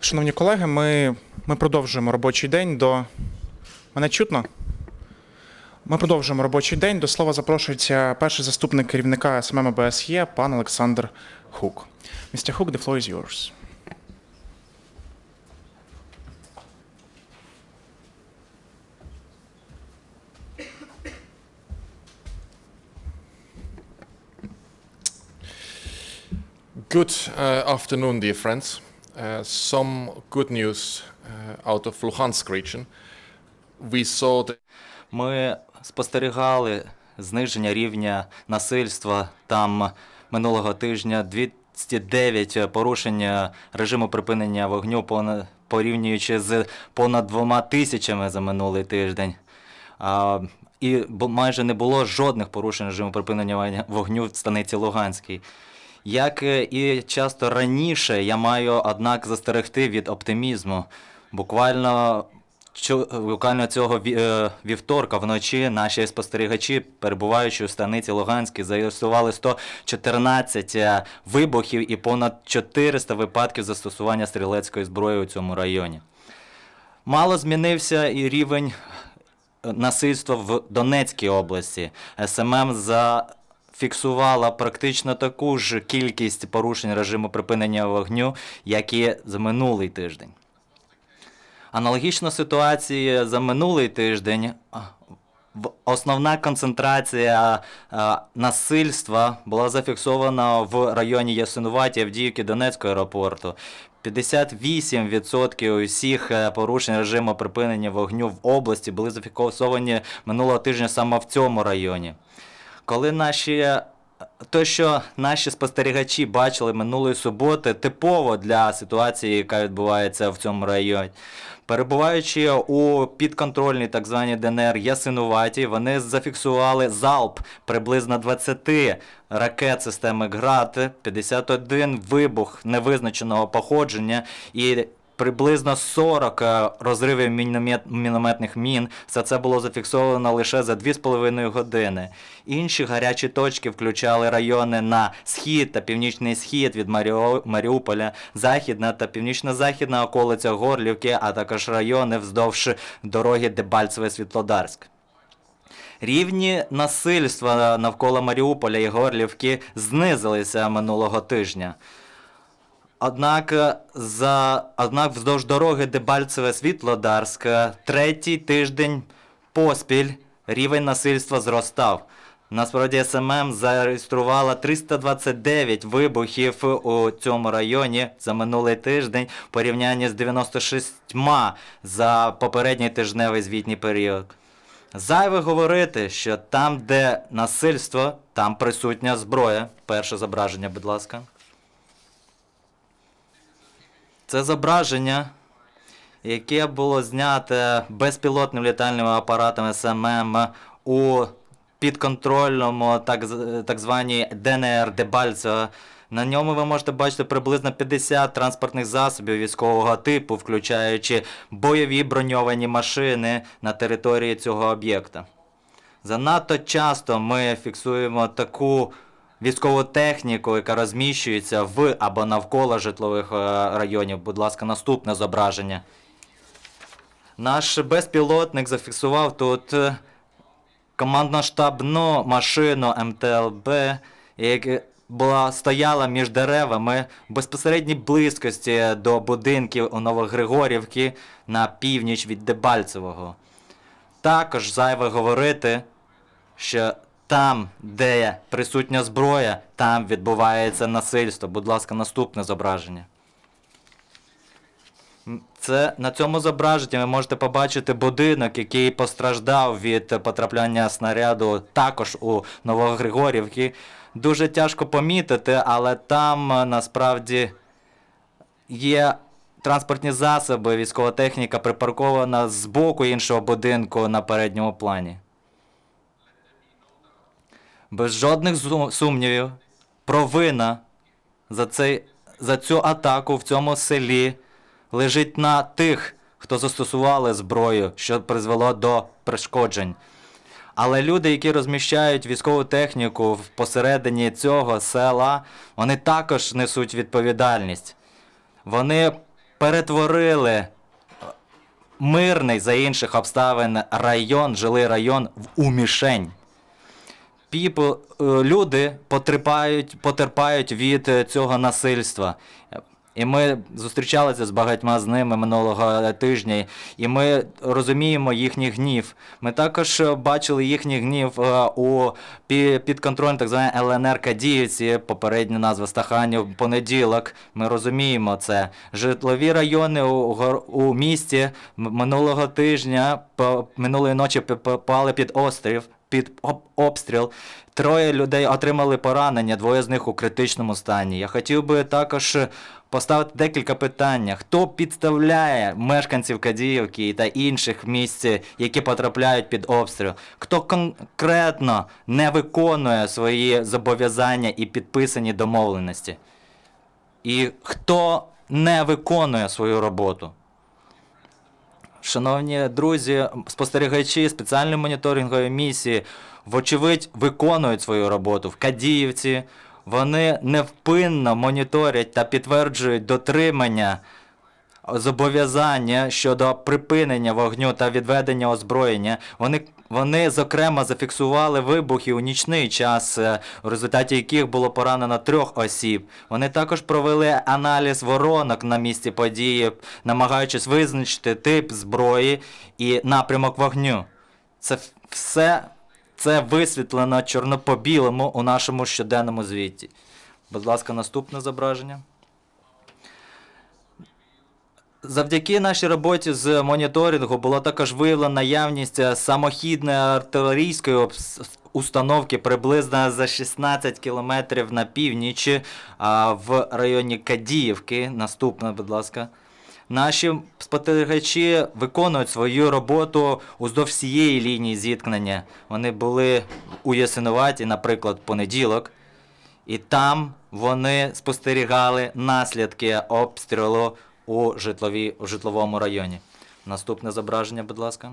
Шановні колеги, ми, ми продовжуємо робочий день до. Мене чутно? Ми продовжуємо робочий день. До слова запрошується перший заступник керівника СММ ОБСЄ, пан Олександр Хук. Містер Хук, the floor is yours. Good uh, afternoon, dear friends. Uh, some good news uh, out of Luhansk region. We saw the Ми спостерігали зниження рівня насильства там минулого тижня 209 порушень режиму припинення вогню порівнюючи з понад двома тисячами за минулий тиждень. І майже не було жодних порушень режиму припинення вогню в станиці Луганській. Як е, і часто раніше, я маю, однак, застерегти від оптимізму. Буквально Буквально цього е, вівторка вночі наші спостерігачі, перебуваючи у станиці Луганській, зареєстрували 114 е, вибухів і понад 400 випадків застосування стрілецької зброї у цьому районі. Мало змінився і рівень насильства в Донецькій області. СММ зафіксувала практично таку ж кількість порушень режиму припинення вогню, як і за минулий тиждень. Аналогічна ситуація за минулий тиждень. Основна концентрація насильства була зафіксована в районі Ясинуваті Авдіївки Донецького аеропорту. 58% усіх е, порушень режиму припинення вогню в області були зафіксовані минулого тижня саме в цьому районі. Коли наші то, що наші спостерігачі бачили минулої суботи, типово для ситуації, яка відбувається в цьому районі. Перебуваючи у підконтрольній так званій ДНР Ясинуваті, вони зафіксували залп приблизно 20 ракет системи ГРАД, 51 вибух невизначеного походження і приблизно 40 е, розривів міномет, мінометних мін. Все це було зафіксовано лише за 2,5 години. Інші гарячі точки включали райони на схід та північний схід від Маріуполя, західна та північно-західна околиця Горлівки, а також райони вздовж дороги Дебальцеве-Світлодарськ. Рівні насильства навколо Маріуполя і Горлівки знизилися минулого тижня. Однак, за, однак вздовж дороги Дебальцеве Світлодарськ е, третій тиждень поспіль рівень насильства зростав. Насправді СММ зареєструвала 329 вибухів у цьому районі за минулий тиждень в порівнянні з 96 за попередній тижневий звітній період. Зайве говорити, що там, де насильство, там присутня зброя. Перше зображення, будь ласка. Це зображення, яке було знято безпілотним літальним апаратом СММ у підконтрольному так, так званій ДНР Дебальцево. На ньому ви можете бачити приблизно 50 транспортних засобів військового типу, включаючи бойові броньовані машини на території цього об'єкта. Занадто часто ми фіксуємо таку військову техніку, яка розміщується в або навколо житлових е, районів. Будь ласка, наступне зображення. Наш безпілотник зафіксував тут е, командно-штабну машину МТЛБ, яка була стояла між деревами в безпосередній близькості до будинків у Новогригорівці на північ від Дебальцевого. Також зайве говорити, що там, де присутня зброя, там відбувається насильство. Будь ласка, наступне зображення. Це на цьому зображенні ви можете побачити будинок, який постраждав від потрапляння снаряду також у Новогригорівці. Дуже тяжко помітити, але там е, насправді є транспортні засоби, військова техніка припаркована з боку іншого будинку на передньому плані. Без жодних сумнівів, провина за, цей, за цю атаку в цьому селі лежить на тих, хто застосували зброю, що призвело до перешкоджень. Але люди, які розміщають військову техніку посередині цього села, вони також несуть відповідальність. Вони перетворили е, мирний за інших обставин район, жилий район в у мішень. People, е, люди потерпають, потерпають від е, цього насильства. І ми зустрічалися з багатьма з ними минулого тижня, і ми розуміємо їхній гнів. Ми також е, бачили їхній гнів у пі- підконтрольній так званій ЛНР Кадіївці, попередня назва Стаханів, понеділок. Ми розуміємо це. Житлові райони у, у місті минулого тижня, минулої ночі попали під острів, під об- обстріл. Троє людей отримали поранення, двоє з них у критичному стані. Я хотів би також поставити декілька питань. Хто підставляє мешканців Кадіївки та інших місць, які потрапляють під обстріл? Хто конкретно не виконує свої зобов'язання і підписані домовленості? І хто не виконує свою роботу? Шановні друзі, спостерігачі спеціальної моніторингової місії, вочевидь, виконують свою роботу в Кадіївці. Вони невпинно моніторять та підтверджують дотримання зобов'язання щодо припинення вогню та відведення озброєння. Вони, вони зокрема, зафіксували вибухи у нічний час, е, у результаті яких було поранено трьох осіб. Вони також провели аналіз воронок на місці події, намагаючись визначити тип зброї і напрямок вогню. Це все це висвітлено чорно по у нашому щоденному звіті. Будь ласка, наступне зображення. Завдяки нашій роботі з моніторингу було також виявлена наявність е, самохідної артилерійської установки приблизно за 16 кілометрів на північ в районі Кадіївки. Наступне, будь ласка. Наші спостерігачі виконують свою роботу уздовж всієї лінії зіткнення. Вони були у Ясинуваті, наприклад, понеділок. І там вони спостерігали наслідки обстрілу у, житловій, у житловому районі. Наступне зображення, будь ласка.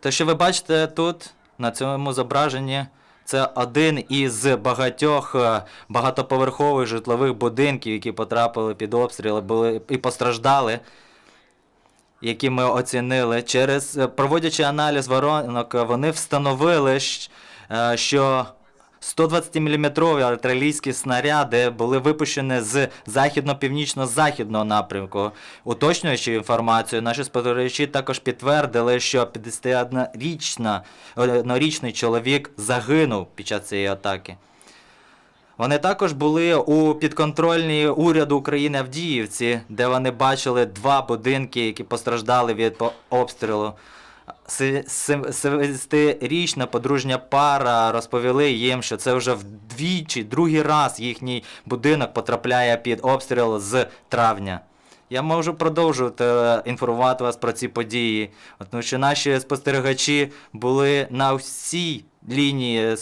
Те, що ви бачите тут, на цьому зображенні, це один із багатьох е, багатоповерхових житлових будинків, які потрапили під обстріли були, і постраждали, які ми оцінили. Через, е, проводячи аналіз воронок, вони встановили, е, що 120-мм артилерійські снаряди були випущені з західно-північно-західного напрямку. Уточнюючи інформацію, наші спостерігачі також підтвердили, що 51-річний чоловік загинув під час цієї атаки. Вони також були у підконтрольній уряду України Авдіївці, де вони бачили два будинки, які постраждали від обстрілу. 70-річна подружня пара розповіли їм, що це вже вдвічі, другий раз їхній будинок потрапляє під обстріл з травня. Я можу продовжувати е, інформувати вас про ці події, тому що наші спостерігачі були на всій лінії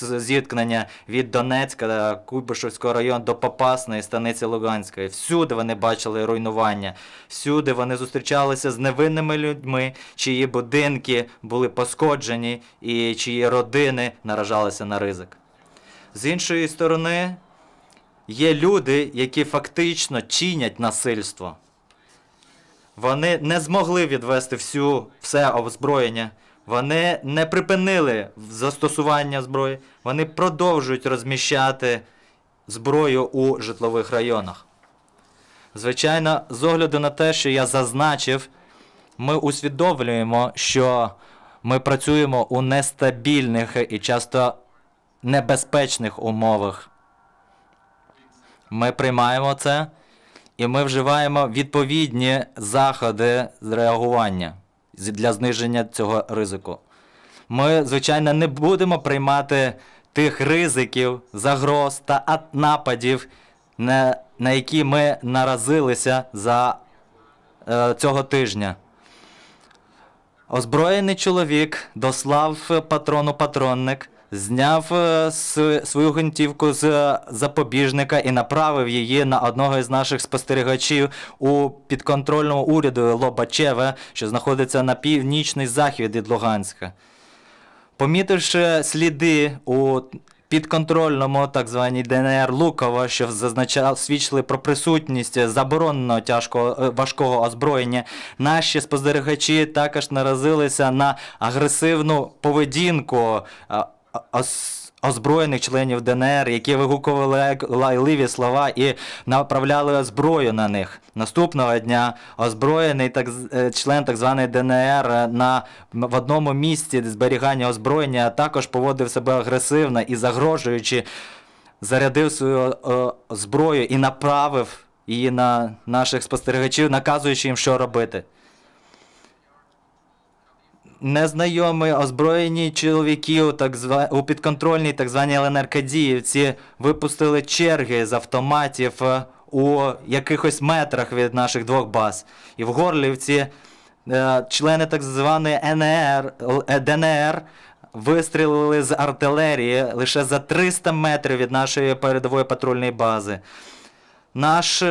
зіткнення від Донецька, Куйбишевського району до Попасної, станиці Луганської. Всюди вони бачили руйнування, всюди вони зустрічалися з невинними людьми, чиї будинки були пошкоджені і чиї родини наражалися на ризик. З іншої сторони, є люди, які фактично чинять насильство. Вони не змогли відвести всю, все озброєння. Вони не припинили застосування зброї. Вони продовжують розміщати зброю у житлових районах. Звичайно, з огляду на те, що я зазначив, ми усвідомлюємо, що ми працюємо у нестабільних і часто небезпечних умовах. Ми приймаємо це і ми вживаємо відповідні заходи з реагування для зниження цього ризику. Ми, звичайно, не будемо приймати тих ризиків, загроз та нападів, на, які ми наразилися за е, цього тижня. Озброєний чоловік дослав патрону патронник, зняв е, свою гвинтівку з запобіжника і направив її на одного із наших спостерігачів у підконтрольному уряду Лобачеве, що знаходиться на північний захід від Луганська. Помітивши сліди у підконтрольному так званій ДНР Луково, що зазначав свідчили про присутність забороненого тяжкого е, важкого озброєння. Наші спостерігачі також наразилися на агресивну поведінку е, озброєних членів ДНР, які вигукували лай- лайливі слова і направляли зброю на них. Наступного дня озброєний так, е, член так званої ДНР е, на, в одному місці зберігання озброєння також поводив себе агресивно і загрожуючи, зарядив свою е, зброю і направив її на наших спостерігачів, наказуючи їм, що робити. Незнайомі озброєні чоловіки у, так зва... у підконтрольній так званій ЛНР Кадіївці випустили черги з автоматів е, у якихось метрах від наших двох баз. І в Горлівці е, члени так званої НР, Л- е, ДНР вистрілили з артилерії лише за 300 метрів від нашої передової патрульної бази. Наш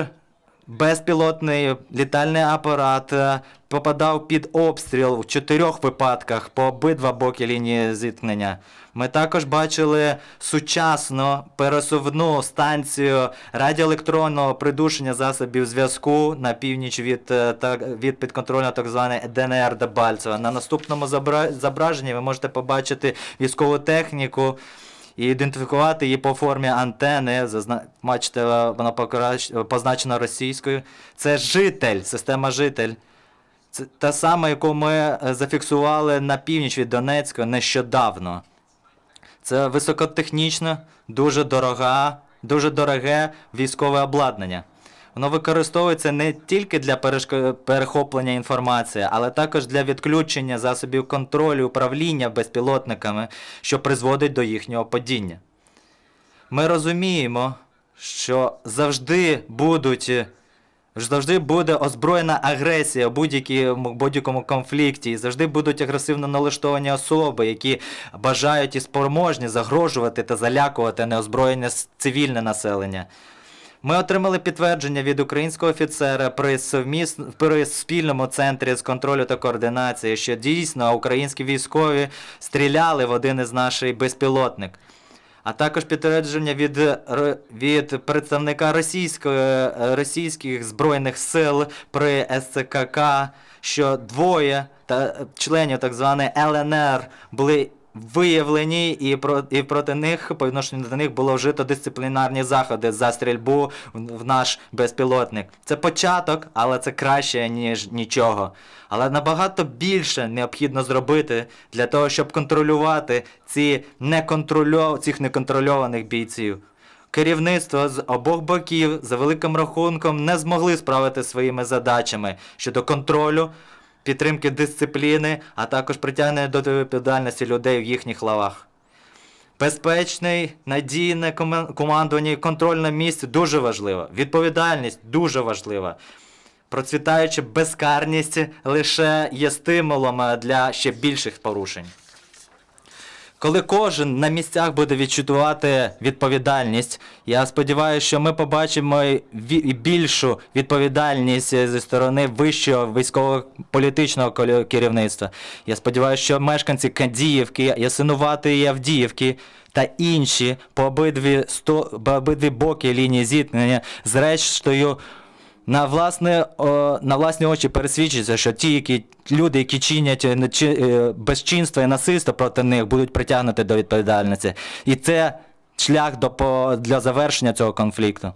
безпілотний літальний апарат е, попадав під обстріл в чотирьох випадках по обидва боки лінії зіткнення. Ми також бачили сучасну пересувну станцію радіоелектронного придушення засобів зв'язку на північ від, е, та, від підконтрольного так званої ДНР Дебальцева. На наступному зображенні ви можете побачити військову техніку і ідентифікувати її по формі антени. Бачите, е, вона позначена російською. Це житель, система житель. Це та сама, яку ми е, зафіксували на північ від Донецька нещодавно. Це високотехнічне, дуже дорога, дуже дороге військове обладнання. Воно використовується не тільки для перехоплення інформації, але також для відключення засобів контролю управління безпілотниками, що призводить до їхнього падіння. Ми розуміємо, що завжди будуть. Завжди буде озброєна агресія в будь-якому, конфлікті, і завжди будуть агресивно налаштовані особи, які бажають і спроможні загрожувати та залякувати неозброєне цивільне населення. Ми отримали підтвердження від українського офіцера при, совміс... при спільному центрі з контролю та координації, що дійсно українські військові стріляли в один із наших безпілотник. А також підтвердження від, від представника російських збройних сил при СЦКК, що двоє та, членів так званої ЛНР були виявлені, і, про, і проти них, по відношенню до них було вжито дисциплінарні заходи за стрільбу в, наш безпілотник. Це початок, але це краще, ніж нічого. Але набагато більше необхідно зробити для того, щоб контролювати ці неконтрольо... цих неконтрольованих бійців. Керівництво з обох боків за великим рахунком не змогли справити своїми задачами щодо контролю, підтримки дисципліни, а також притягнення до відповідальності людей в їхніх лавах. Безпечне, надійне командування і контроль на місці дуже важливо. Відповідальність дуже важлива. Процвітаюча безкарність лише є стимулом е, для ще більших порушень. Коли кожен на місцях буде відчувати відповідальність, я сподіваюся, що ми побачимо більшу відповідальність е, зі сторони вищого військово-політичного керівництва. Я сподіваюся, що мешканці Кадіївки, Ясинувати і Авдіївки та інші по обидві, сто, по обидві боки лінії зіткнення, зрештою, на власне о, на власні очі пересвідчиться, що ті, які люди, які чинять е, е, безчинство і насильство проти них, будуть притягнуті до відповідальності. І це шлях до по, для завершення цього конфлікту.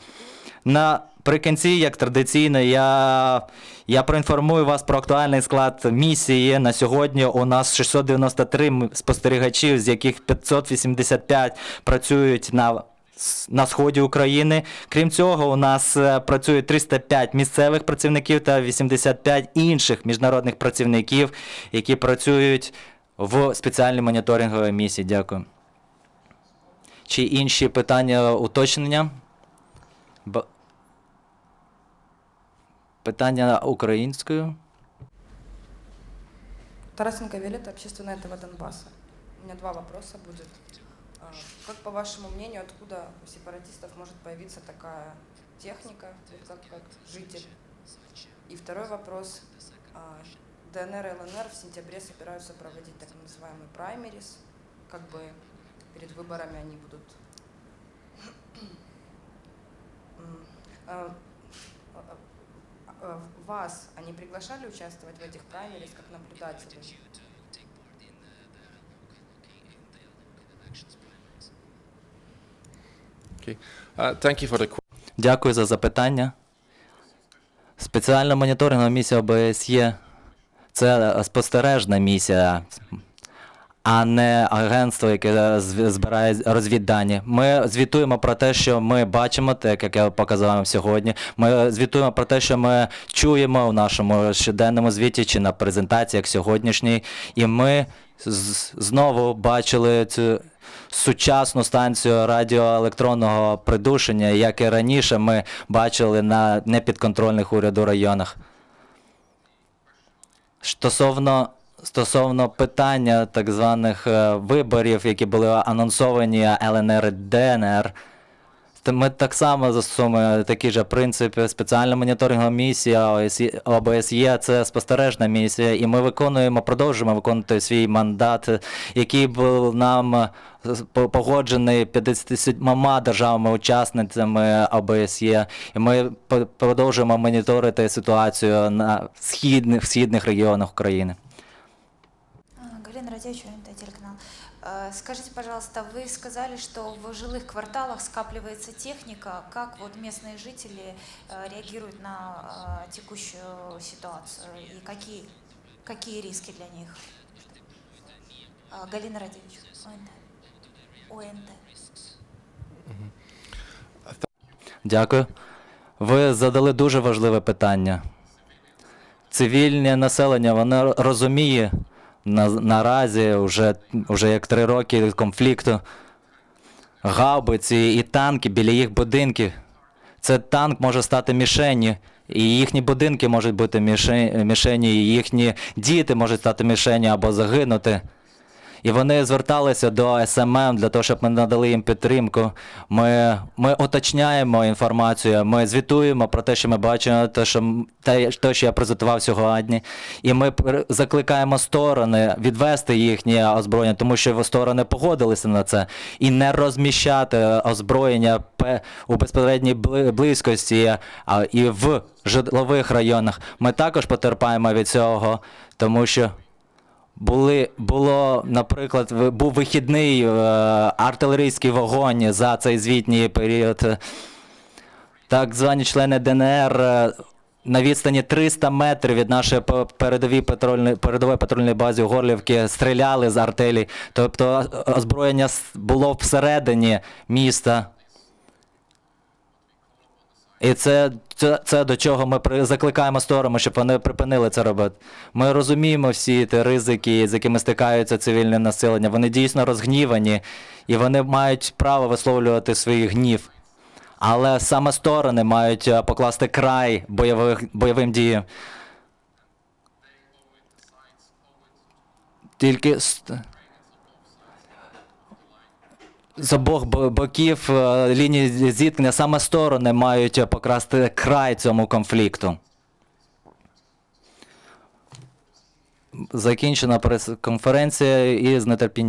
Наприкінці, як традиційно, я, я проінформую вас про актуальний склад місії. На сьогодні у нас 693 м- спостерігачів, з яких 585 працюють на на сході України. Крім цього, у нас е, працює 305 місцевих працівників та 85 інших міжнародних працівників, які працюють в спеціальній моніторинговій місії. Дякую. Чи інші питання уточнення? Питання українською. Тарасенко Виолетта, Общественная ТВ Донбасса. У меня два вопроса будет. А, Как, по вашему мнению, откуда у сепаратистов может появиться такая техника, как, как житель? И второй вопрос. А, ДНР и ЛНР в сентябре собираются проводить так называемый праймерис, как бы перед выборами они будут а, вас они приглашали участвовать в этих праймерис как наблюдателей? Дякую за запитання. Спеціальна моніторингова місія ОБСЄ. Це спостережна місія, а не агентство, яке збирає розвіддані. Ми звітуємо про те, що ми бачимо, так як я показав вам сьогодні. Ми звітуємо про те, що ми чуємо в нашому щоденному звіті чи на презентаціях сьогоднішній. І ми знову бачили цю сучасну станцію радіоелектронного придушення, як і раніше ми бачили на непідконтрольних уряду районах. Стосовно, стосовно питання так званих е, виборів, які були анонсовані ЛНР ДНР, ми так само застосовуємо такі ж принципи. Спеціальна моніторингова місія ОБСЄ – це спостережна місія, і ми виконуємо, продовжуємо виконувати свій мандат, який був нам е, погоджений 57 державами-учасницями ОБСЄ. І ми продовжуємо моніторити ситуацію на східних, східних регіонах України. А, Галина Радевич, ОНТ телеканал. Э, Скажите, пожалуйста, вы сказали, что в жилых кварталах скапливается техника. Как вот местные жители э, реагируют на э, текущую ситуацию и какие, какие риски для них? А, Галина Радевич, ОНТ. ОНТ. Дякую. Ви задали дуже важливе питання. Цивільне населення, воно розуміє на, наразі вже, вже як три роки конфлікту. Гаубиці і танки біля їх будинків. Це танк може стати мішенню, і їхні будинки можуть бути мішенью, і їхні діти можуть стати мішенью або загинути. І вони зверталися до СММ для того, щоб ми надали їм підтримку. Ми, ми уточняємо інформацію, ми звітуємо про те, що ми бачимо, те, що, те, що я презентував сьогодні. І ми закликаємо сторони відвести їхнє озброєння, тому що сторони погодилися на це, і не розміщати озброєння у безпосередній близькості і в житлових районах. Ми також потерпаємо від цього, тому що. Були, було, наприклад, був вихідний е, артилерійський вогонь за цей звітній період. Так звані члени ДНР е, на відстані 300 метрів від нашої передовій патрульної, передової патрульної бази Горлівки стріляли з артилі. Тобто е, озброєння було всередині міста. І це, це, це до чого ми при, закликаємо сторону, щоб вони припинили це робити. Ми розуміємо всі ті ризики, з якими стикаються цивільне населення. Вони дійсно розгнівані, і вони мають право висловлювати свій гнів. Але саме сторони мають е, покласти край бойових, бойовим діям. Тільки з обох боків е, лінії зіткнення саме сторони мають покрасти край цьому конфлікту. Закінчена прес-конференція і з нетерпінням.